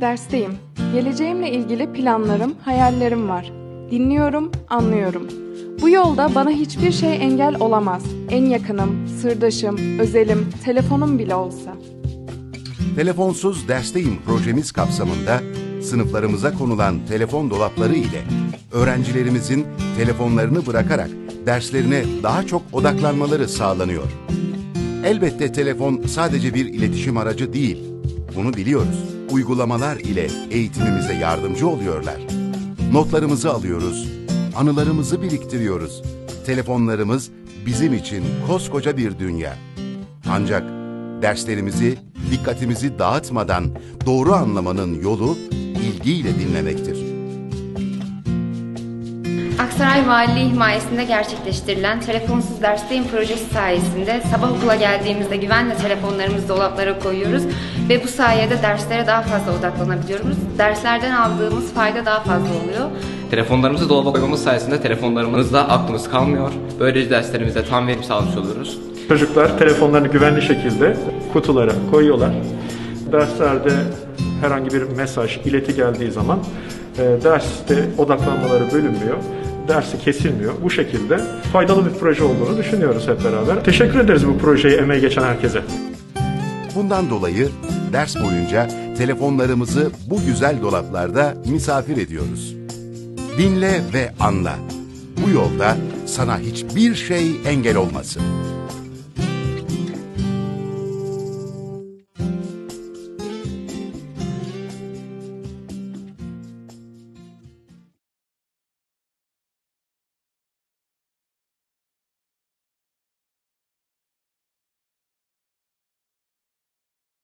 Dersteyim. Geleceğimle ilgili planlarım, hayallerim var. Dinliyorum, anlıyorum. Bu yolda bana hiçbir şey engel olamaz. En yakınım, sırdaşım, özelim, telefonum bile olsa. Telefonsuz Dersteyim projemiz kapsamında sınıflarımıza konulan telefon dolapları ile öğrencilerimizin telefonlarını bırakarak derslerine daha çok odaklanmaları sağlanıyor. Elbette telefon sadece bir iletişim aracı değil. Bunu biliyoruz. Uygulamalar ile eğitimimize yardımcı oluyorlar. Notlarımızı alıyoruz, anılarımızı biriktiriyoruz. Telefonlarımız bizim için koskoca bir dünya. Ancak derslerimizi, dikkatimizi dağıtmadan doğru anlamanın yolu ilgiyle dinlemektir. Aksaray Valiliği himayesinde gerçekleştirilen Telefonsuz Dersteyim projesi sayesinde sabah okula geldiğimizde güvenle telefonlarımızı dolaplara koyuyoruz ve bu sayede derslere daha fazla odaklanabiliyoruz. Derslerden aldığımız fayda daha fazla oluyor. Telefonlarımızı dolaba koymamız sayesinde telefonlarımızda aklımız kalmıyor. Böylece derslerimize tam verim sağlamış oluyoruz. Çocuklar telefonlarını güvenli şekilde kutulara koyuyorlar. Derslerde herhangi bir mesaj, ileti geldiği zaman e, derste odaklanmaları bölünmüyor. Dersi kesilmiyor. Bu şekilde faydalı bir proje olduğunu düşünüyoruz hep beraber. Teşekkür ederiz bu projeye emeği geçen herkese. Bundan dolayı ders boyunca telefonlarımızı bu güzel dolaplarda misafir ediyoruz. Dinle ve anla. Bu yolda sana hiçbir şey engel olmasın.